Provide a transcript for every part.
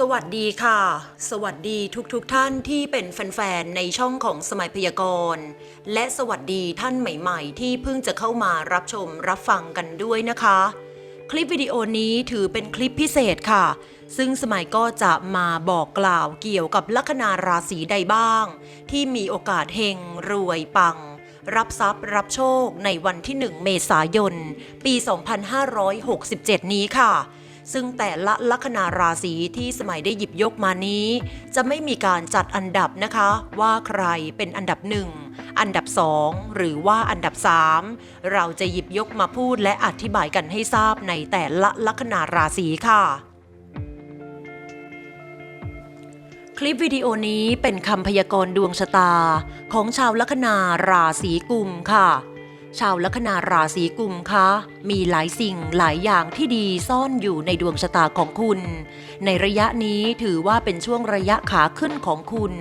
สวัสดีค่ะ สวัสดีทุกๆทท่านที่เป็นแฟนๆ ในช่องของสมัยพยากรณ์ และสวัสดีท่านใหม่ๆ ที่เพิ่งจะเข้ามารับชมรับฟังกันด้วยนะคะ คลิปวิดีโอนี้ถือเป็นคลิปพิเศษค่ะ ซึ่งสมัยก็จะมาบอกกล่าวเกี่ยวกับลัคนาราศีใดบ้าง ที่มีโอกาสเฮงรวยปัง รับทรัพย์รับโชคในวันที่ 1 เมษายน ปี 2567 นี้ค่ะ ซึ่งแต่ละลัคนาราศีที่สมัยได้หยิบยกมานี้ จะไม่มีการจัดอันดับนะคะ ว่าใครเป็นอันดับหนึ่งอันดับสองหรือว่าอันดับสามเราจะหยิบยกมาพูดและอธิบายกันให้ทราบในแต่ละลัคนาราศีค่ะคลิปวิดีโอนี้เป็นคำพยากรณ์ดวงชะตาของชาวลัคนาราศีกุมค่ะ ชาวลัคนาราศีกุมคะมีหลายสิ่งหลายอย่างที่ดีซ่อนอยู่ในดวงชะตาของคุณ ในระยะนี้ถือว่าเป็นช่วงระยะขาขึ้นของคุณ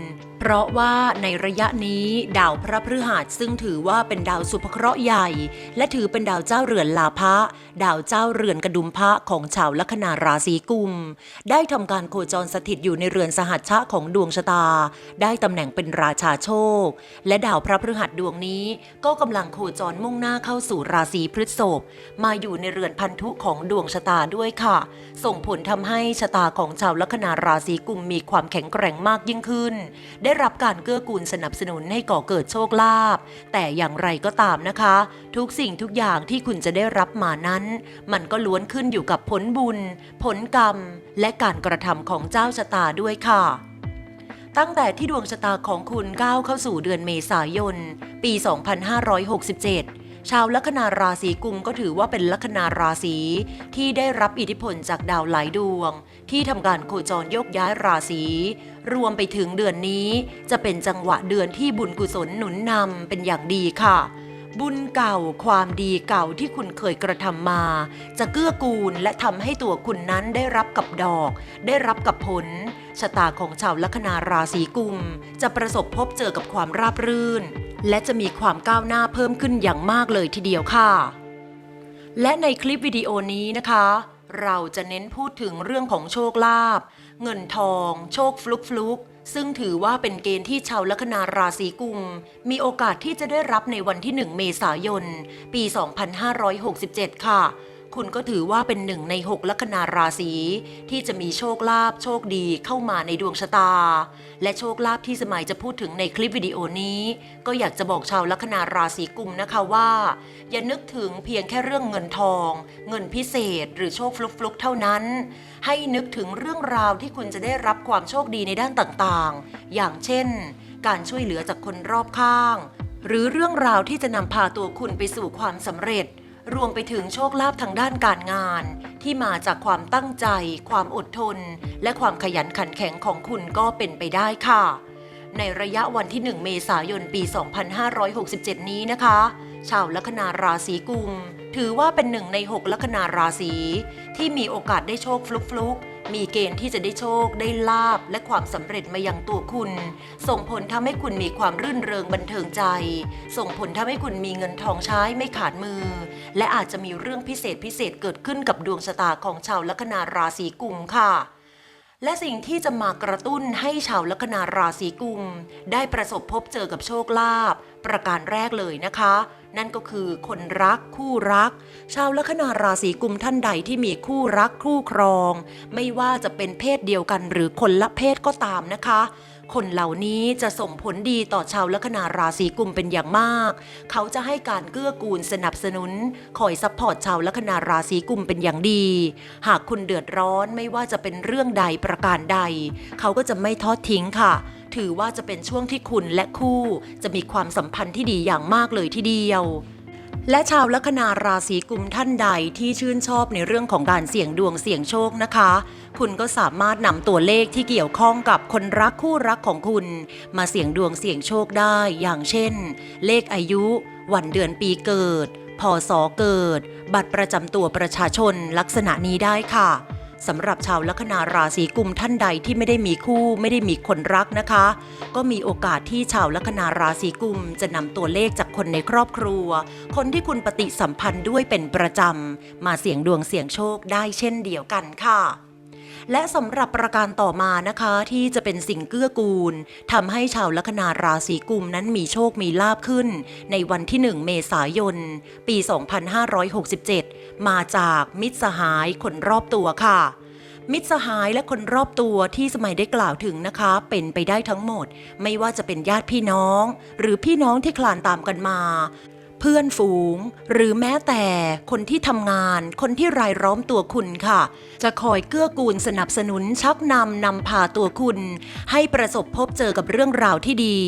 เพราะว่าในระยะนี้ดาวพระพฤหัสซึ่งถือว่าเป็นดาวสุภเคราะห์ใหญ่ และถือเป็นดาวเจ้าเรือนลาภะดาวเจ้าเรือนกระดุมพระของชาวลัคนาราศีกุม ได้ทำการโคจรสถิตอยู่ในเรือนสหัชชะของดวงชะตา ได้ตำแหน่งเป็นราชาโชค และดาวพระพฤหัสดวงนี้ ก็กำลังโคจรมุ่งหน้าเข้าสู่ราศีพฤษภมาอยู่ในเรือนพันธุของดวงชะตาด้วยค่ะ ส่งผลทำให้ชะตาของชาวลัคนาราศีกุมมีความแข็งแกร่งมากยิ่งขึ้น ได้รับการเกื้อกูลสนับสนุนให้ก่อเกิดโชคลาภแต่อย่างไรก็ตามนะคะ ทุกสิ่งทุกอย่างที่คุณจะได้รับมานั้น มันก็ล้วนขึ้นอยู่กับผลบุญ ผลกรรม และการกระทำของเจ้าชะตาด้วยค่ะตั้งแต่ที่ดวงชะตาของคุณก้าวเข้าสู่เดือนเมษายน ปี 2567 ชาวลัคนาราศีกุมก็ถือว่าเป็นลัคนาราศีที่ได้รับอิทธิพลจากดาวหลายดวง ที่ทำการโคจรโยกย้ายราศี รวมไปถึงเดือนนี้จะเป็นจังหวะเดือนที่บุญกุศลหนุนนำเป็นอย่างดีค่ะ บุญเก่าความดีเก่าที่คุณเคยกระทำมา จะเกื้อกูลและทำให้ตัวคุณนั้นได้รับกับดอก ได้รับกับผล ชะตาของชาวลัคนาราศีกุม จะประสบพบเจอกับความราบรื่น และจะมีความก้าวหน้าเพิ่มขึ้นอย่างมากเลยทีเดียวค่ะ และในคลิปวิดีโอนี้นะคะ เราจะเน้นพูดถึงเรื่องของโชคลาภเงินทอง โชคฟลุกฟลุกซึ่งถือว่าเป็นเกณฑ์ที่ชาวลัคนาราศีกุม มีโอกาสที่จะได้รับในวันที่ 1 เมษายน ปี 2567 ค่ะ คุณก็ถือว่าเป็นหนึ่งใน 6 ลัคนาราศีที่จะมีโชคลาภโชคดีเข้ามาในดวงชะตา และโชคลาภที่สมัยจะพูดถึงในคลิปวิดีโอนี้ ก็อยากจะบอกชาวลัคนาราศีกุมนะคะว่า อย่านึกถึงเพียงแค่เรื่องเงินทอง เงินพิเศษ หรือโชคฟลุกๆเท่านั้น ให้นึกถึงเรื่องราวที่คุณจะได้รับความโชคดีในด้านต่างๆ อย่างเช่น การช่วยเหลือจากคนรอบข้าง หรือเรื่องราวที่จะนำพาตัวคุณไปสู่ความสำเร็จ รวมไปถึงโชคลาภทางด้านการงาน ที่มาจากความตั้งใจ ความอดทน และความขยันขันแข็งของคุณก็เป็นไปได้ค่ะ ในระยะวันที่ 1 เมษายนปี 2567 นี้นะคะ ชาวลัคนาราศีกุม ถือว่าเป็นหนึ่งใน 6 ลัคนาราศีที่มีโอกาสได้โชคฟลุกๆ มีเกณฑ์ที่จะได้โชคได้ลาบและความสำเร็จมายังตัวคุณ ส่งผลทำให้คุณมีความรื่นเริงบันเทิงใจ ส่งผลทำให้คุณมีเงินทองใช้ไม่ขาดมือ และอาจจะมีเรื่องพิเศษพิเศษเกิดขึ้นกับดวงชะตาของชาวลัคนาราศีกุมค่ะและสิ่งที่จะมากระตุ้นให้ชาวลัคนาราศีกุม ได้ประสบพบเจอกับโชคลาภประการแรกเลยนะคะ นั่นก็คือคนรักคู่รัก ชาวลัคนาราศีกุมท่านใดที่มีคู่รักคู่ครอง ไม่ว่าจะเป็นเพศเดียวกันหรือคนละเพศก็ตามนะคะ คนเหล่านี้จะส่งผลดีต่อชาวลัคนาราศีกุมเป็นอย่างมาก เขาจะให้การเกื้อกูลสนับสนุน คอยซัพพอร์ตชาวลัคนาราศีกุมเป็นอย่างดี หากคุณเดือดร้อนไม่ว่าจะเป็นเรื่องใดประการใด เขาก็จะไม่ทอดทิ้งค่ะ ถือว่าจะเป็นช่วงที่คุณและคู่จะมีความสัมพันธ์ที่ดีอย่างมากเลยทีเดียว และชาวลัคนาราศีกุมท่านใดที่ชื่นชอบในเรื่องของการเสี่ยงดวงเสี่ยงโชคนะคะ คุณก็สามารถนำตัวเลขที่เกี่ยวข้องกับคนรักคู่รักของคุณ มาเสี่ยงดวงเสี่ยงโชคได้อย่างเช่น เลขอายุ วันเดือนปีเกิดพศเกิด บัตรประจำตัวประชาชนลักษณะนี้ได้ค่ะ สำหรับชาวลัคนาราศีกุมท่านใดที่ไม่ได้มีคู่ ไม่ได้มีคนรักนะคะ ก็มีโอกาสที่ชาวลัคนาราศีกุม จะนำตัวเลขจากคนในครอบครัว คนที่คุณปฏิสัมพันธ์ด้วยเป็นประจำ มาเสี่ยงดวงเสี่ยงโชคได้เช่นเดียวกันค่ะ และสำหรับประการต่อมานะคะที่จะเป็นสิ่งเกื้อกูลทำให้ชาวลัคนาราศีกุมนั้นมีโชคมีลาบขึ้น ในวันที่ 1 เมษายน ปี 2567 มาจากมิตรสหายคนรอบตัวค่ะมิตรสหายและคนรอบตัวที่สมัยได้กล่าวถึงนะคะ เป็นไปได้ทั้งหมด ไม่ว่าจะเป็นญาติพี่น้อง หรือพี่น้องที่คลานตามกันมา พื่อนฝูง หรือแม้แต่คนที่ทำงาน คนที่รายล้อมตัวคุณค่ะ จะคอยเกื้อกูลสนับสนุนชักนำนำพาตัวคุณ ให้ประสบพบเจอกับเรื่องราวที่ดี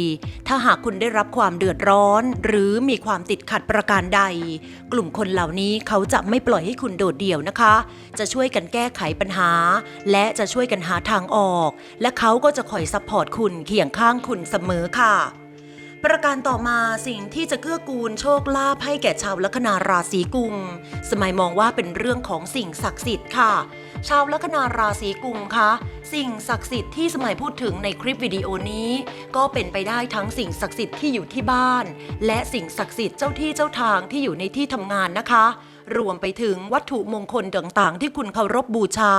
ถ้าหากคุณได้รับความเดือดร้อน หรือมีความติดขัดประการใด กลุ่มคนเหล่านี้เขาจะไม่ปล่อยให้คุณโดดเดี่ยวนะคะ จะช่วยกันแก้ไขปัญหา และจะช่วยกันหาทางออก และเขาก็จะคอยซัพพอร์ตคุณเคียงข้างคุณเสมอค่ะ ประการต่อมาสิ่งที่จะเกื้อกูลโชคลาภให้แก่ชาวลัคนาราศีกุม สมัยมองว่าเป็นเรื่องของสิ่งศักดิ์สิทธิ์ค่ะ ชาวลัคนาราศีกุมคะสิ่งศักดิ์สิทธิ์ที่สมัยพูดถึงในคลิปวิดีโอนี้ ก็เป็นไปได้ทั้งสิ่งศักดิ์สิทธิ์ที่อยู่ที่บ้าน และสิ่งศักดิ์สิทธิ์เจ้าที่เจ้าทางที่อยู่ในที่ทำงานนะคะ รวมไปถึงวัตถุมงคลต่างๆ ที่คุณเคารพบูชา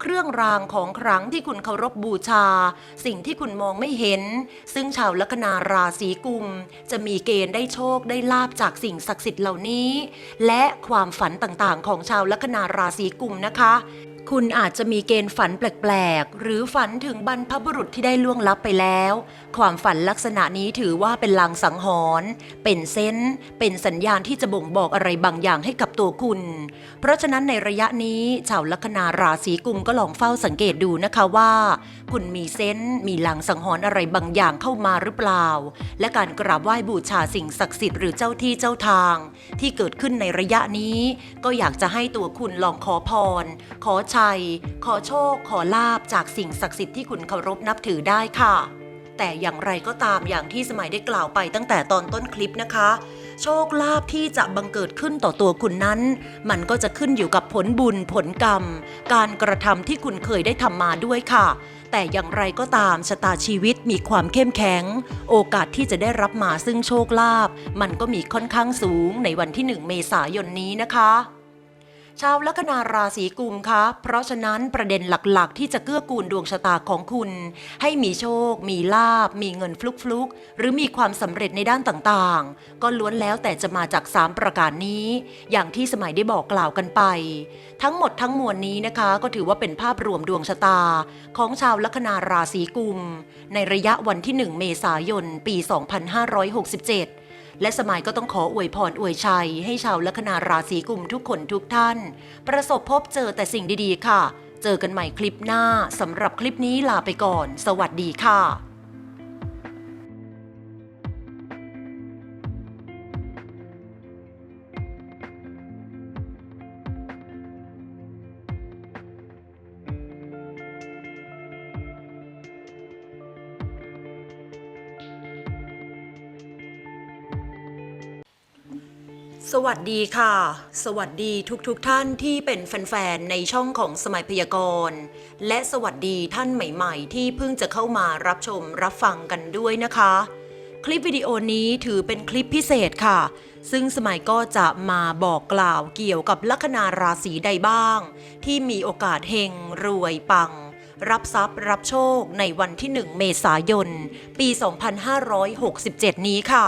เครื่องรางของขลังที่คุณเคารพบูชา สิ่งที่คุณมองไม่เห็น ซึ่งชาวลัคนาราศีกุม จะมีเกณฑ์ได้โชคได้ลาบจากสิ่งศักดิ์สิทธิ์เหล่านี้ และความฝันต่างๆ ของชาวลัคนาราศีกุมนะคะ คุณอาจจะมีเกณฑ์ฝันแปลกๆ หรือฝันถึงบรรพบุรุษที่ได้ล่วงลับไปแล้ว ความฝันลักษณะนี้ถือว่าเป็นลางสังหรณ์เป็นเซนเป็นสัญญาณที่จะบ่งบอกอะไรบางอย่างให้กับตัวคุณ เพราะฉะนั้นในระยะนี้ชาวลัคนาราศีกุมก็ลองเฝ้าสังเกตดูนะคะว่า คุณมีเซนมีลางสังหรณ์อะไรบางอย่างเข้ามาหรือเปล่า และการกราบไหว้บูชาสิ่งศักดิ์สิทธิ์หรือเจ้าที่เจ้าทาง ที่เกิดขึ้นในระยะนี้ ก็อยากจะให้ตัวคุณลองขอพร ขอชัย ขอโชค ขอลาบจากสิ่งศักดิ์สิทธิ์ที่คุณเคารพนับถือได้ค่ะ แต่อย่างไรก็ตามอย่างที่สมัยได้กล่าวไปตั้งแต่ตอนต้นคลิปนะคะ โชคลาภที่จะบังเกิดขึ้นต่อตัวคุณนั้น มันก็จะขึ้นอยู่กับผลบุญผลกรรม การกระทำที่คุณเคยได้ทำมาด้วยค่ะ แต่อย่างไรก็ตามชะตาชีวิตมีความเข้มแข็ง โอกาสที่จะได้รับมาซึ่งโชคลาภมันก็มีค่อนข้างสูงในวันที่ 1 เมษายนนี้นะคะ ชาวลัคนาราศีกุมคะ เพราะฉะนั้นประเด็นหลักๆ ที่จะเกื้อกูลดวงชะตาของคุณ ให้มีโชค มีลาบ มีเงินฟลุกๆหรือมีความสำเร็จในด้านต่างๆ ก็ล้วนแล้วแต่จะมาจาก 3 ประการนี้ อย่างที่สมัยได้บอกกล่าวกันไป ทั้งหมดทั้งมวลนี้นะคะ ก็ถือว่าเป็นภาพรวมดวงชะตา ของชาวลัคนาราศีกุม ในระยะวันที่ 1 เมษายน ปี 2567 และสมัยก็ต้องขออวยพรอวยชัย ให้ชาวลัคนาราศีกุมทุกคนทุกท่าน ประสบพบเจอแต่สิ่งดีๆค่ะ เจอกันใหม่คลิปหน้าสำหรับคลิปนี้ลาไปก่อน สวัสดีค่ะ สวัสดีค่ะ สวัสดีทุกๆทท่านที่เป็นแฟนๆ ในช่องของสมัยพยากรณ์ และสวัสดีท่านใหม่ๆ ที่เพิ่งจะเข้ามารับชมรับฟังกันด้วยนะคะ คลิปวิดีโอนี้ถือเป็นคลิปพิเศษค่ะ ซึ่งสมัยก็จะมาบอกกล่าวเกี่ยวกับลัคนาราศีใดบ้าง ที่มีโอกาสเฮงรวยปัง รับทรัพย์รับโชคในวันที่ 1 เมษายน ปี 2567 นี้ค่ะ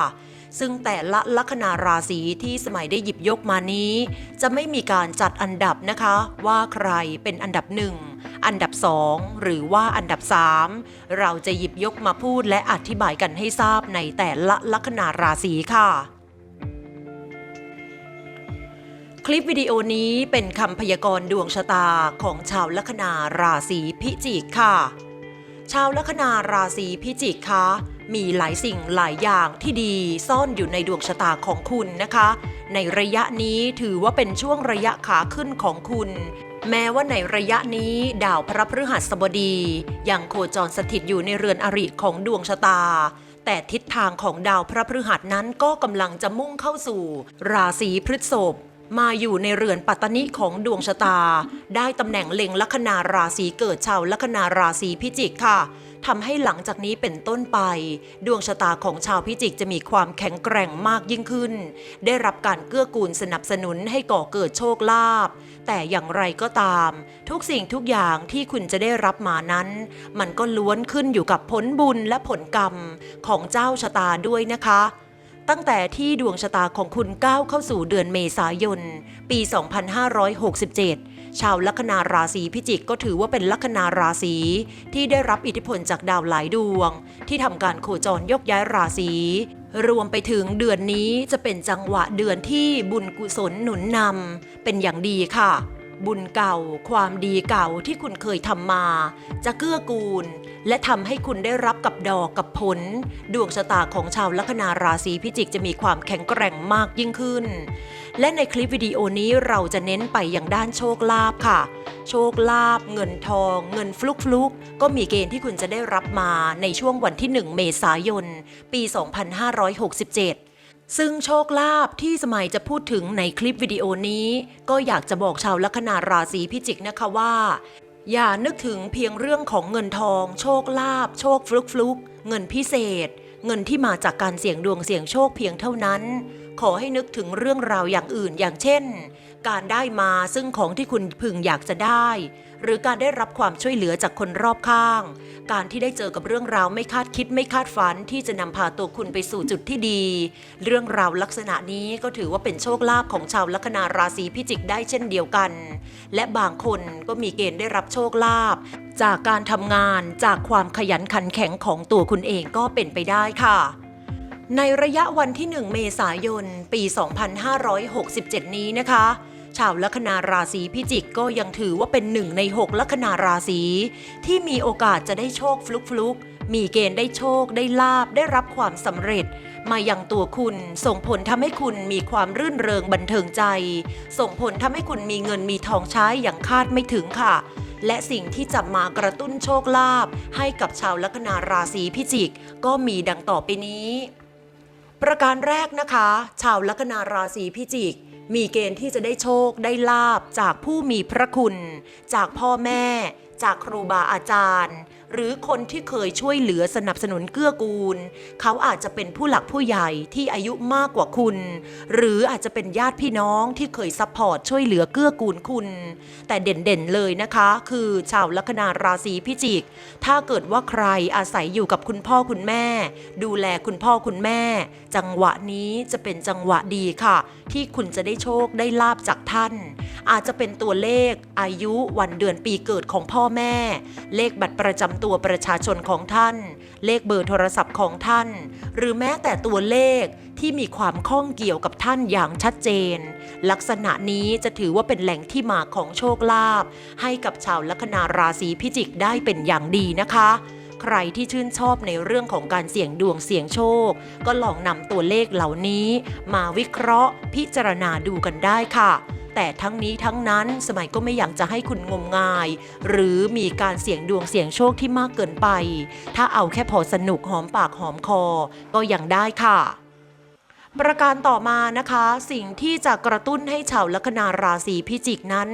ซึ่งแต่ละลัคนาราศีที่สมัยได้หยิบยกมานี้ จะไม่มีการจัดอันดับนะคะ ว่าใครเป็นอันดับหนึ่งอันดับสองหรือว่าอันดับสามเราจะหยิบยกมาพูดและอธิบายกันให้ทราบในแต่ละลัคนาราศีค่ะคลิปวิดีโอนี้เป็นคำพยากรณ์ดวงชะตาของชาวลัคนาราศีพิจิกค่ะ ชาวลัคนาราศีพิจิกคะ มีหลายสิ่งหลายอย่างที่ดีซ่อนอยู่ในดวงชะตาของคุณนะคะ ในระยะนี้ถือว่าเป็นช่วงระยะขาขึ้นของคุณ แม้ว่าในระยะนี้ดาวพระพฤหัสบดียังโคจรสถิตอยู่ในเรือนอริของดวงชะตาแต่ทิศทางของดาวพระพฤหัสนั้นก็กำลังจะมุ่งเข้าสู่ ราศีพฤษภ มาอยู่ในเรือนปัตตนิของดวงชะตา ได้ตำแหน่งเล็งลัคนาราศีเกิดชาวลัคนาราศีพิจิกค่ะทำให้หลังจากนี้เป็นต้นไป ดวงชะตาของชาวพิจิกจะมีความแข็งแกร่งมากยิ่งขึ้น ได้รับการเกื้อกูลสนับสนุนให้ก่อเกิดโชคลาภแต่อย่างไรก็ตาม ทุกสิ่งทุกอย่างที่คุณจะได้รับมานั้น มันก็ล้วนขึ้นอยู่กับผลบุญและผลกรรมของเจ้าชะตาด้วยนะคะ ตั้งแต่ที่ดวงชะตาของคุณก้าวเข้าสู่เดือนเมษายน ปี 2567 ชาวลัคนาราศีพิจิกก็ถือว่าเป็นลัคนาราศีที่ได้รับอิทธิพลจากดาวหลายดวง ที่ทำการโคจรยกย้ายราศีรวมไปถึงเดือนนี้จะเป็นจังหวะเดือนที่บุญกุศลหนุนนำเป็นอย่างดีค่ะ บุญเก่า ความดีเก่าที่คุณเคยทำมา จะเกื้อกูล และทำให้คุณได้รับกับดอกกับผล ดวงชะตาของชาวลัคนาราศีพิจิกจะมีความแข็งแกร่งมากยิ่งขึ้น และในคลิปวิดีโอนี้เราจะเน้นไปอย่างด้านโชคลาภค่ะ โชคลาภเงินทอง เงินฟลุกฟลุกก็มีเกณฑ์ที่คุณจะได้รับมาในช่วงวันที่ 1 เมษายน ปี 2567 ซึ่งโชคลาภที่สมัยจะพูดถึงในคลิปวิดีโอนี้ ก็อยากจะบอกชาวลัคนาราศีพิจิกนะคะว่า อย่านึกถึงเพียงเรื่องของเงินทอง โชคลาภโชคฟลุกฟลุกเงินพิเศษ เงินที่มาจากการเสี่ยงดวงเสี่ยงโชคเพียงเท่านั้น ขอให้นึกถึงเรื่องราวอย่างอื่นอย่างเช่น การได้มาซึ่งของที่คุณพึงอยากจะได้ หรือการได้รับความช่วยเหลือจากคนรอบข้าง การที่ได้เจอกับเรื่องราวไม่คาดคิดไม่คาดฝันที่จะนำพาตัวคุณไปสู่จุดที่ดี เรื่องราวลักษณะนี้ก็ถือว่าเป็นโชคลาภของชาวลัคนาราศีพิจิกได้เช่นเดียวกัน และบางคนก็มีเกณฑ์ได้รับโชคลาภจากการทำงานจากความขยันขันแข็งของตัวคุณเองก็เป็นไปได้ค่ะในระยะวันที่ 1 เมษายน ปี 2567 นี้นะคะ ชาวลัคนาราศีพิจิกก็ยังถือว่าเป็นหนึ่งใน 6 ลัคนาราศีที่มีโอกาสจะได้โชคฟลุกฟลุกมีเกณฑ์ได้โชคได้ลาบได้รับความสำเร็จ มาอยังตัวคุณส่งผลทำให้คุณมีความรื่นเริงบันเทิงใจ ส่งผลทำให้คุณมีเงินมีทองใช้อย่างคาดไม่ถึงค่ะ และสิ่งที่จะมากระตุ้นโชคลาภให้กับชาวลัคนาราศีพิจิก ก็มีดังต่อไปนี้ ประการแรกนะคะ ชาวลัคนาราศีพิจิก มีเกณฑ์ที่จะได้โชคได้ลาบจากผู้มีพระคุณ จากพ่อแม่ จากครูบาอาจารย์ หรือคนที่เคยช่วยเหลือสนับสนุนเกื้อกูล เขาอาจจะเป็นผู้หลักผู้ใหญ่ที่อายุมากกว่าคุณ หรืออาจจะเป็นญาติพี่น้องที่เคยซัพพอร์ตช่วยเหลือเกื้อกูลคุณ แต่เด่นๆเลยนะคะ คือชาวลัคนาราศีพิจิก ถ้าเกิดว่าใครอาศัยอยู่กับคุณพ่อคุณแม่ ดูแลคุณพ่อคุณแม่ จังหวะนี้จะเป็นจังหวะดีค่ะ ที่คุณจะได้โชคได้ลาบจากท่าน อาจจะเป็นตัวเลขอายุวันเดือนปีเกิดของพ่อแม่ เลขบัตรประจำตัวประชาชนของท่าน เลขเบอร์โทรศัพท์ของท่าน หรือแม้แต่ตัวเลขที่มีความข้องเกี่ยวกับท่านอย่างชัดเจน ลักษณะนี้จะถือว่าเป็นแหล่งที่มาของโชคลาภให้กับชาวลัคนาราศีพิจิกได้เป็นอย่างดีนะคะใครที่ชื่นชอบในเรื่องของการเสี่ยงดวงเสี่ยงโชค ก็ลองนำตัวเลขเหล่านี้ มาวิเคราะห์พิจารณาดูกันได้ค่ะ แต่ทั้งนี้ทั้งนั้นสมัยก็ไม่อยากจะให้คุณงมงาย หรือมีการเสี่ยงดวงเสี่ยงโชคที่มากเกินไป ถ้าเอาแค่พอสนุกหอมปากหอมคอ ก็ยังได้ค่ะประการต่อมานะคะ สิ่งที่จะกระตุ้นให้ชาวลัคนาราศีพิจิกนั้น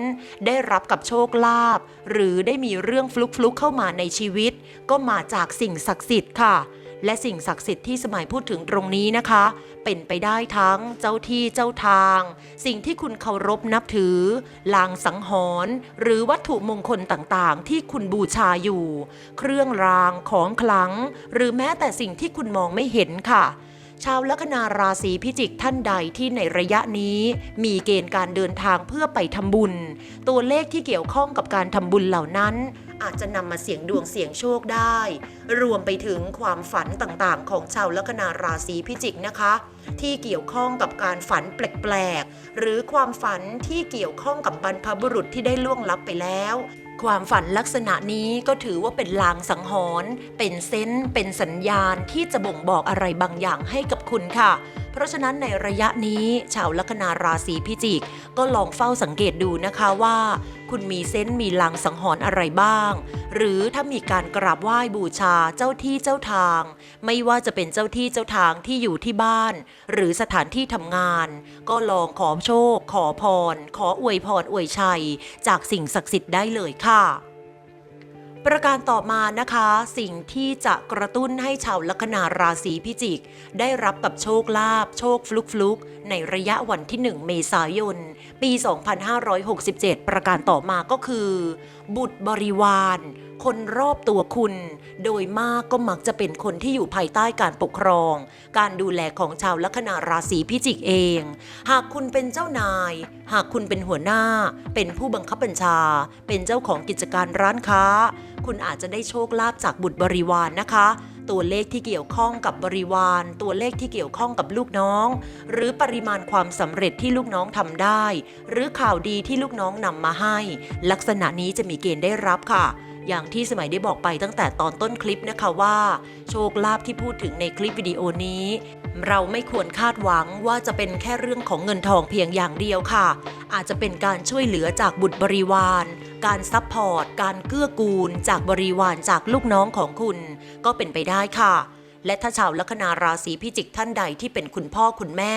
ได้รับกับโชคลาภหรือได้มีเรื่องฟลุกๆเข้ามาในชีวิต ก็มาจากสิ่งศักดิ์สิทธิ์ค่ะ และสิ่งศักดิ์สิทธิ์ที่สมัยพูดถึงตรงนี้นะคะ เป็นไปได้ทั้งเจ้าที่เจ้าทาง สิ่งที่คุณเคารพนับถือ ลางสังหรณ์หรือวัตถุมงคลต่างๆ ที่คุณบูชาอยู่ เครื่องรางของขลัง หรือแม้แต่สิ่งที่คุณมองไม่เห็นค่ะชาวลัคนาราศีพิจิกท่านใดที่ในระยะนี้ มีเกณฑ์การเดินทางเพื่อไปทำบุญ ตัวเลขที่เกี่ยวข้องกับการทำบุญเหล่านั้น อาจจะนำมาเสี่ยงดวงเสี่ยงโชคได้ รวมไปถึงความฝันต่างๆ ของชาวลัคนาราศีพิจิกนะคะ ที่เกี่ยวข้องกับการฝันแปลกๆ หรือความฝันที่เกี่ยวข้องกับบรรพบุรุษที่ได้ล่วงลับไปแล้วความฝันลักษณะนี้ก็ถือว่าเป็นลางสังหรณ์ เป็นเซนเป็นสัญญาณที่จะบ่งบอกอะไรบางอย่างให้กับคุณค่ะ ราะฉะนั้นในระยะนี้ชาวลัคนาราศีพิจิก ก็ลองเฝ้าสังเกตดูนะคะว่า คุณมีเซนส์มีลางสังหรณ์อะไรบ้าง หรือถ้ามีการกราบไหว้บูชาเจ้าที่เจ้าทาง ไม่ว่าจะเป็นเจ้าที่เจ้าทางที่อยู่ที่บ้าน หรือสถานที่ทำงาน ก็ลองขอโชค ขอพร ขออวยพรอวยชัย จากสิ่งศักดิ์สิทธิ์ได้เลยค่ะ ประการต่อมานะคะ สิ่งที่จะกระตุ้นให้ชาวลัคนาราศีพิจิก ได้รับกับโชคลาภโชคฟลุกฟลุกในระยะวันที่ 1 เมษายน ปี 2567 ประการต่อมาก็คือ บุตรบริวาร คนรอบตัวคุณ โดยมากก็มักจะเป็นคนที่อยู่ภายใต้การปกครอง การดูแลของชาวลัคนาราศีพิจิกเอง หากคุณเป็นเจ้านาย หากคุณเป็นหัวหน้า เป็นผู้บังคับบัญชา เป็นเจ้าของกิจการร้านค้า คุณอาจจะได้โชคลาภจากบุตรบริวารนนะคะตัวเลขที่เกี่ยวข้องกับบริวาร ตัวเลขที่เกี่ยวข้องกับลูกน้อง หรือปริมาณความสำเร็จที่ลูกน้องทำได้ หรือข่าวดีที่ลูกน้องนำมาให้ ลักษณะนี้จะมีเกณฑ์ได้รับค่ะ อย่างที่สมัยได้บอกไปตั้งแต่ตอนต้นคลิปนะคะว่า โชคลาภที่พูดถึงในคลิปวิดีโอนี้ เราไม่ควรคาดหวังว่าจะเป็นแค่เรื่องของเงินทองเพียงอย่างเดียวค่ะ อาจจะเป็นการช่วยเหลือจากบุตรบริวาร การซัพพอร์ต การเกื้อกูล จากบริวารจากลูกน้องของคุณ ก็เป็นไปได้ค่ะ และถ้าชาวลัคนาราศีพิจิกท่านใดที่เป็นคุณพ่อคุณแม่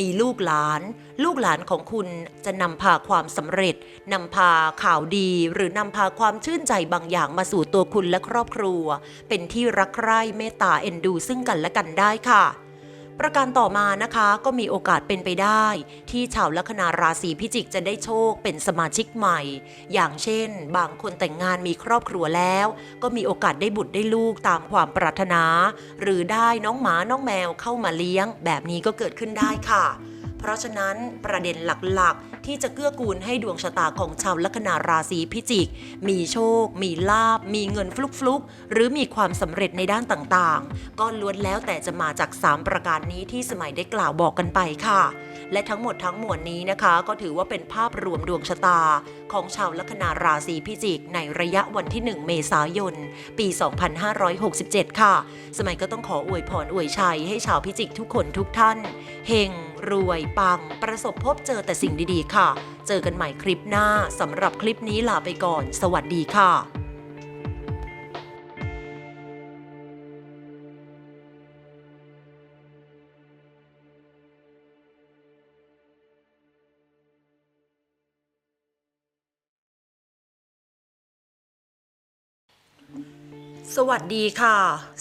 มีลูกหลาน ลูกหลานของคุณจะนำพาความสำเร็จนำพาข่าวดี หรือนำพาความชื่นใจบางอย่างมาสู่ตัวคุณและครอบครัว เป็นที่รักใคร่เมตตาเอ็นดูซึ่งกันและกันได้ค่ะ ประการต่อมานะคะก็มีโอกาสเป็นไปได้ ที่ชาวลัคนาราศีพิจิกจะได้โชคเป็นสมาชิกใหม่ อย่างเช่น บางคนแต่งงานมีครอบครัวแล้ว ก็มีโอกาสได้บุตรได้ลูกตามความปรารถนา หรือได้น้องหมาน้องแมวเข้ามาเลี้ยง แบบนี้ก็เกิดขึ้นได้ค่ะ เพราะฉะนั้นประเด็นหลักๆ ที่จะเกื้อกูลให้ดวงชะตาของชาวลัคนาราศีพิจิก มีโชค มีลาบ มีเงินฟลุกๆหรือมีความสำเร็จในด้านต่างๆ ก็ล้วนแล้วแต่จะมาจาก 3 ประการนี้ที่สมัยได้กล่าวบอกกันไปค่ะ และทั้งหมดทั้งมวลนี้นะคะ ก็ถือว่าเป็นภาพรวมดวงชะตา ของชาวลัคนาราศีพิจิก ในระยะวันที่ 1 เมษายน ปี 2567 ค่ะ สมัยก็ต้องขออวยพรอวยชัยให้ชาวพิจิกทุกคนทุกท่าน เฮงรวยปัง ประสบพบเจอแต่สิ่งดีๆ ค่ะ เจอกันใหม่คลิปหน้าสำหรับคลิปนี้ลาไปก่อน สวัสดีค่ะ สวัสดีค่ะ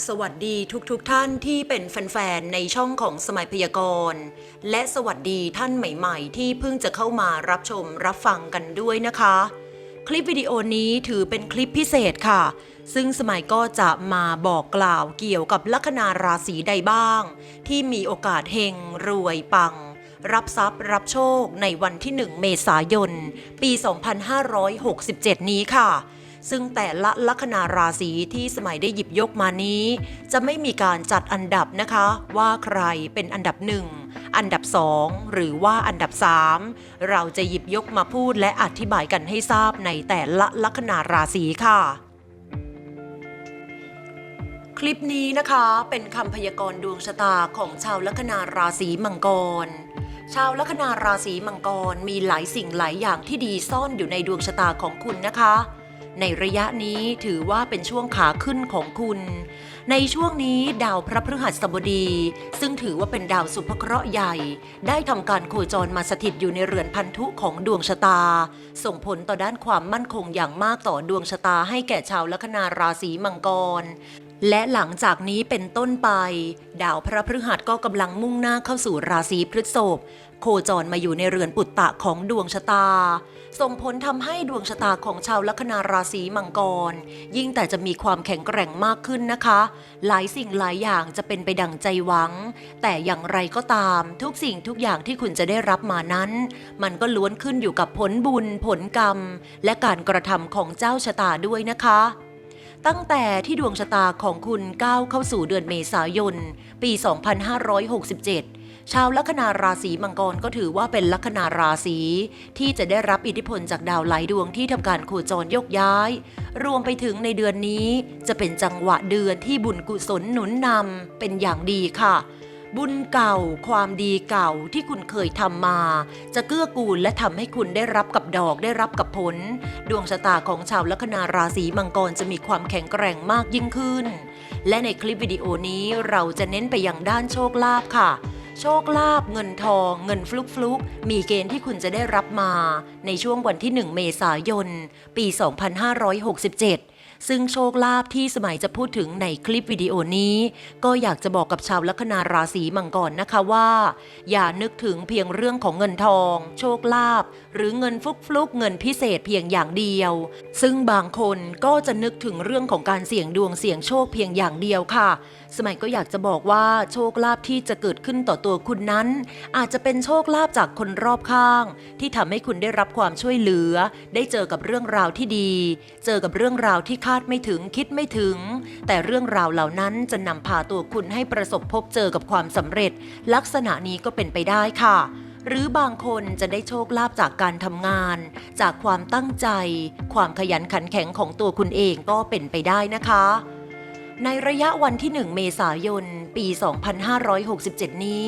สวัสดีทุกๆทท่านที่เป็นแฟนๆ ในช่องของสมัยพยากรณ์ และสวัสดีท่านใหม่ๆ ที่เพิ่งจะเข้ามารับชมรับฟังกันด้วยนะคะ คลิปวิดีโอนี้ถือเป็นคลิปพิเศษค่ะ ซึ่งสมัยก็จะมาบอกกล่าวเกี่ยวกับลัคนาราศีใดบ้าง ที่มีโอกาสเฮงรวยปัง รับทรัพย์รับโชคในวันที่ 1 เมษายน ปี 2567 นี้ค่ะ ซึ่งแต่ละลัคนาราศีที่สมัยได้หยิบยกมานี้ จะไม่มีการจัดอันดับนะคะ ว่าใครเป็นอันดับหนึ่งอันดับสองหรือว่าอันดับสามเราจะหยิบยกมาพูดและอธิบายกันให้ทราบในแต่ละลัคนาราศีค่ะ คลิปนี้นะคะเป็นคำพยากรณ์ดวงชะตาของชาวลัคนาราศีมังกร ชาวลัคนาราศีมังกรมีหลายสิ่งหลายอย่างที่ดีซ่อนอยู่ในดวงชะตาของคุณนะคะ ในระยะนี้ถือว่าเป็นช่วงขาขึ้นของคุณ ในช่วงนี้ดาวพระพฤหัสบดี ซึ่งถือว่าเป็นดาวสุภเคราะห์ใหญ่ ได้ทำการโคจรมาสถิตอยู่ในเรือนพันธุของดวงชะตา ส่งผลต่อด้านความมั่นคงอย่างมากต่อดวงชะตาให้แก่ชาวลัคนาราศีมังกรและหลังจากนี้เป็นต้นไป ดาวพระพฤหัสก็กำลังมุ่งหน้าเข้าสู่ราศีพฤษภ โคจรมาอยู่ในเรือนปุตตะของดวงชะตา ส่งผลทำให้ดวงชะตาของชาวลัคนาราศีมังกร ยิ่งแต่จะมีความแข็งแกร่งมากขึ้นนะคะ หลายสิ่งหลายอย่างจะเป็นไปดังใจหวัง แต่อย่างไรก็ตามทุกสิ่งทุกอย่างที่คุณจะได้รับมานั้น มันก็ล้วนขึ้นอยู่กับผลบุญ ผลกรรม และการกระทำของเจ้าชะตาด้วยนะคะตั้งแต่ที่ดวงชะตาของคุณก้าวเข้าสู่เดือนเมษายน ปี 2567 ชาวลัคนาราศีมังกรก็ถือว่าเป็นลัคนาราศีที่จะได้รับอิทธิพลจากดาวหลายดวงที่ทำการโคจรยกย้าย รวมไปถึงในเดือนนี้ จะเป็นจังหวะเดือนที่บุญกุศลหนุนนำเป็นอย่างดีค่ะบุญเก่า ความดีเก่าที่คุณเคยทำมา จะเกื้อกูลและทำให้คุณได้รับกับดอกได้รับกับผล ดวงชะตาของชาวลัคนาราศีมังกรจะมีความแข็งแกร่งมากยิ่งขึ้น และในคลิปวิดีโอนี้เราจะเน้นไปยังด้านโชคลาภค่ะ โชคลาภเงินทอง เงินฟลุกฟลุกมีเกณฑ์ที่คุณจะได้รับมาในช่วงวันที่ 1 เมษายน ปี 2567 ซึ่งโชคลาภที่สมัยจะพูดถึงในคลิปวิดีโอนี้ ก็อยากจะบอกกับชาวลัคนาราศีมังกรนะคะว่า อย่านึกถึงเพียงเรื่องของเงินทอง โชคลาภหรือเงินฟลุกฟลุกเงินพิเศษเพียงอย่างเดียว ซึ่งบางคนก็จะนึกถึงเรื่องของการเสี่ยงดวงเสี่ยงโชคเพียงอย่างเดียวค่ะ สมัยก็อยากจะบอกว่าโชคลาภที่จะเกิดขึ้นต่อตัวคุณนั้น อาจจะเป็นโชคลาภจากคนรอบข้าง ที่ทำให้คุณได้รับความช่วยเหลือ ได้เจอกับเรื่องราวที่ดี เจอกับเรื่องราวที่คาดไม่ถึงคิดไม่ถึง แต่เรื่องราวเหล่านั้นจะนำพาตัวคุณให้ประสบพบเจอกับความสำเร็จ ลักษณะนี้ก็เป็นไปได้ค่ะหรือบางคนจะได้โชคลาภจากการทำงาน จากความตั้งใจ ความขยันขันแข็งของตัวคุณเองก็เป็นไปได้นะคะ ในระยะวันที่ 1 เมษายน ปี 2567 นี้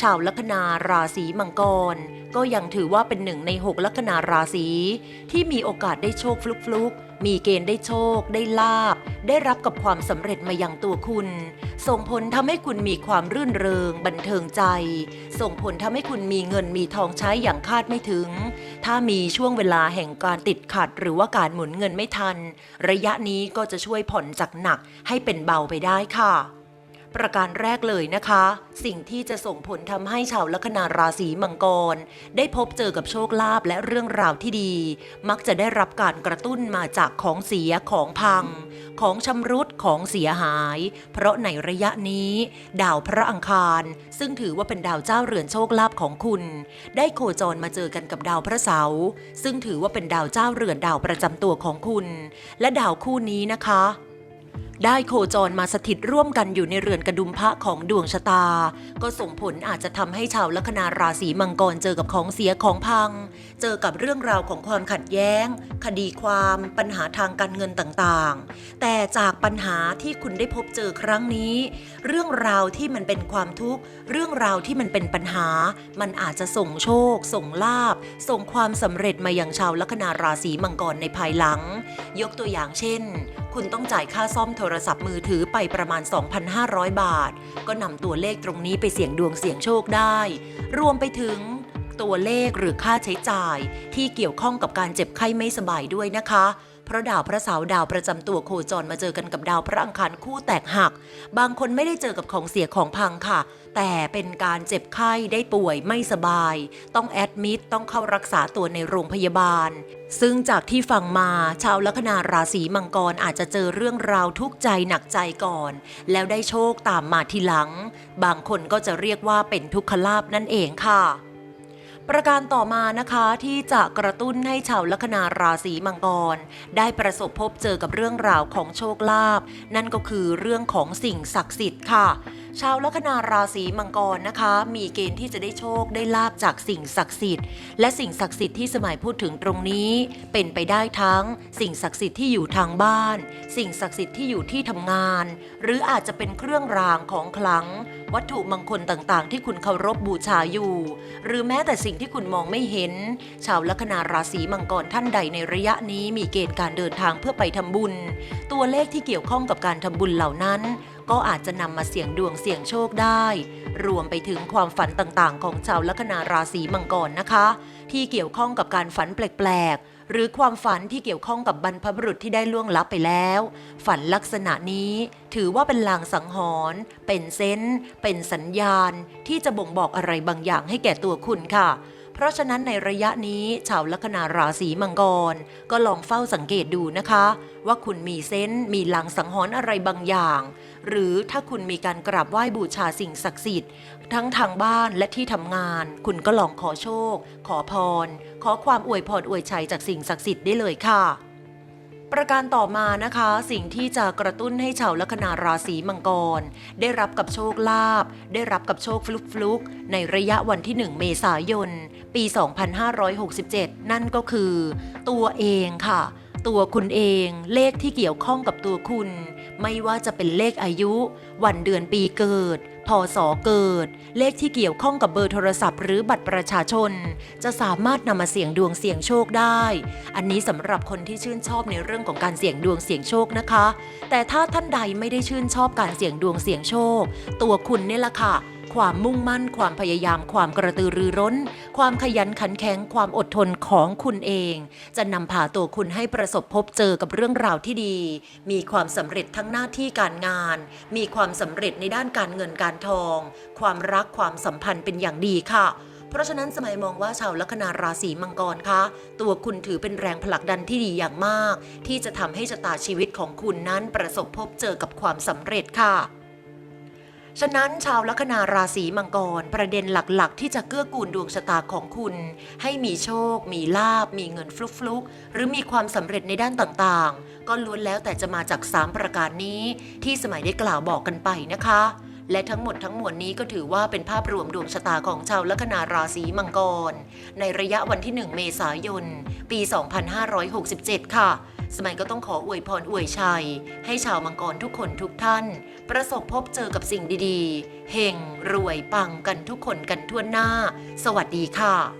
ชาวลัคนาราศีมังกร ก็ยังถือว่าเป็นหนึ่งใน 6 ลัคนาราศีที่มีโอกาสได้โชคฟลุกๆ มีเกณฑ์ได้โชค ได้ลาบ ได้รับกับความสำเร็จมาอย่างตัวคุณ ส่งผลทำให้คุณมีความรื่นเริง บันเทิงใจ ส่งผลทำให้คุณมีเงินมีทองใช้อย่างคาดไม่ถึง ถ้ามีช่วงเวลาแห่งการติดขัด หรือว่าการหมุนเงินไม่ทัน ระยะนี้ก็จะช่วยผ่อนจากหนักให้เป็นเบาไปได้ค่ะ ประการแรกเลยนะคะ สิ่งที่จะส่งผลทำให้ชาวลัคนาราศีมังกร ได้พบเจอกับโชคลาภและเรื่องราวที่ดี มักจะได้รับการกระตุ้นมาจากของเสียของพัง ของชำรุดของเสียหาย เพราะในระยะนี้ ดาวพระอังคาร ซึ่งถือว่าเป็นดาวเจ้าเรือนโชคลาภของคุณ ได้โคจรมาเจอกันกับดาวพระเสาร์ซึ่งถือว่าเป็นดาวเจ้าเรือนดาวประจำตัวของคุณ และดาวคู่นี้นะคะ ได้โคจรมาสถิตร่วมกันอยู่ในเรือนกระดุมพระของดวงชะตา ก็ส่งผลอาจจะทำให้ชาวลัคนาราศีมังกรเจอกับของเสียของพัง เจอกับเรื่องราวของความขัดแย้ง คดีความปัญหาทางการเงินต่างๆ แต่จากปัญหาที่คุณได้พบเจอครั้งนี้ เรื่องราวที่มันเป็นความทุกข์เรื่องราวที่มันเป็นปัญหา มันอาจจะส่งโชค ส่งลาบ ส่งความสำเร็จมาอยังชาวลัคนาราศีมังกรในภายหลัง ยกตัวอย่างเช่น คุณต้องจ่ายค่าซ่อมโทรศัพท์มือถือไปประมาณ 2,500 บาท ก็นำตัวเลขตรงนี้ไปเสี่ยงดวงเสี่ยงโชคได้ รวมไปถึงตัวเลขหรือค่าใช้จ่ายที่เกี่ยวข้องกับการเจ็บไข้ไม่สบายด้วยนะคะ เพราะดาวพระเสาร์ดาวประจำตัวโคจรมาเจอกันกับดาวพระอังคารคู่แตกหัก บางคนไม่ได้เจอกับของเสียของพังค่ะ แต่เป็นการเจ็บไข้ได้ป่วยไม่สบาย ต้องแอดมิดต้องเข้ารักษาตัวในโรงพยาบาล ซึ่งจากที่ฟังมาชาวลัคนาราศีมังกรอาจจะเจอเรื่องราวทุกข์ใจหนักใจก่อน แล้วได้โชคตามมาทีหลัง บางคนก็จะเรียกว่าเป็นทุกขลาบนั่นเองค่ะ ประการต่อมานะคะที่จะกระตุ้นให้ชาวลัคนาราศีมังกร ได้ประสบพบเจอกับเรื่องราวของโชคลาภนั่นก็คือเรื่องของสิ่งศักดิ์สิทธิ์ค่ะ ชาวลัคนาราศีมังกรนะคะ มีเกณฑ์ที่จะได้โชคได้ลาบจากสิ่งศักดิ์สิทธิ์ และสิ่งศักดิ์สิทธิ์ที่สมัยพูดถึงตรงนี้ เป็นไปได้ทั้ง สิ่งศักดิ์สิทธิ์ที่อยู่ทางบ้าน สิ่งศักดิ์สิทธิ์ที่อยู่ที่ทำงาน หรืออาจจะเป็นเครื่องรางของขลัง วัตถุมงคลต่างๆ ที่คุณเคารพบูชาอยู่ หรือแม้แต่สิ่งที่คุณมองไม่เห็น ชาวลัคนาราศีมังกรท่านใดในระยะนี้มีเกณฑ์การเดินทางเพื่อไปทำบุญ ตัวเลขที่เกี่ยวข้องกับการทำบุญเหล่านั้น ก็อาจจะนำมาเสี่ยงดวงเสี่ยงโชคได้ รวมไปถึงความฝันต่างๆ ของชาวลัคนาราศีมังกรนะคะ ที่เกี่ยวข้องกับการฝันแปลกๆ หรือความฝันที่เกี่ยวข้องกับบรรพบุรุษที่ได้ล่วงลับไปแล้ว ฝันลักษณะนี้ถือว่าเป็นลางสังหรณ์เป็นเซนเป็นสัญญาณ ที่จะบ่งบอกอะไรบางอย่างให้แก่ตัวคุณค่ะ ราะฉะนั้นในระยะนี้ชาวลัคนาราศีมังกร ก็ลองเฝ้าสังเกตดูนะคะ ว่าคุณมีเซนส์มีลางสังหรณ์อะไรบางอย่าง หรือถ้าคุณมีการกราบไหว้บูชาสิ่งศักดิ์สิทธิ์ ทั้งทางบ้านและที่ทำงาน คุณก็ลองขอโชค ขอพร ขอความอวยพรอวยชัยจากสิ่งศักดิ์สิทธิ์ได้เลยค่ะประการต่อมานะคะ สิ่งที่จะกระตุ้นให้ชาวลัคนาราศีมังกร ได้รับกับโชคลาภได้รับกับโชคฟลุกฟลุกๆในระยะวันที่ 1 เมษายน ปี 2567 นั่นก็คือ ตัวเองค่ะ ตัวคุณเองเลขที่เกี่ยวข้องกับตัวคุณ ไม่ว่าจะเป็นเลขอายุ วันเดือนปีเกิดพศเกิด เลขที่เกี่ยวข้องกับเบอร์โทรศัพท์หรือบัตรประชาชน จะสามารถนำมาเสี่ยงดวงเสี่ยงโชคได้ อันนี้สำหรับคนที่ชื่นชอบในเรื่องของการเสี่ยงดวงเสี่ยงโชคนะคะ แต่ถ้าท่านใดไม่ได้ชื่นชอบการเสี่ยงดวงเสี่ยงโชค ตัวคุณเนี่ยแหละค่ะ ความมุ่งมั่น ความพยายาม ความกระตือรือร้น ความขยันขันแข็ง ความอดทนของคุณเอง จะนำพาตัวคุณให้ประสบพบเจอกับเรื่องราวที่ดี มีความสำเร็จทั้งหน้าที่การงาน มีความสำเร็จในด้านการเงินการทอง ความรักความสัมพันธ์เป็นอย่างดีค่ะเพราะฉะนั้นสมัยมองว่าชาวลัคนาราศีมังกรคะตัวคุณถือเป็นแรงผลักดันที่ดีอย่างมาก ที่จะทำให้ชะตาชีวิตของคุณนั้นประสบพบเจอกับความสำเร็จค่ะ ฉะนั้นชาวลัคนาราศีมังกรประเด็นหลักๆ ที่จะเกื้อกูลดวงชะตาของคุณ ให้มีโชค มีลาบ มีเงินฟลุกๆ หรือมีความสำเร็จในด้านต่างๆ ก็ล้วนแล้วแต่จะมาจาก 3 ประการนี้ ที่สมัยได้กล่าวบอกกันไปนะคะ และทั้งหมดทั้งมวลนี้ก็ถือว่าเป็นภาพรวมดวงชะตาของชาวลัคนาราศีมังกร ในระยะวันที่ 1 เมษายน ปี 2567 ค่ะ สมัยก็ต้องขออวยพรอวยชัย ให้ชาวมังกรทุกคนทุกท่าน ประสบพบเจอกับสิ่งดีๆเฮงรวยปังกันทุกคนกันทั่วหน้า สวัสดีค่ะ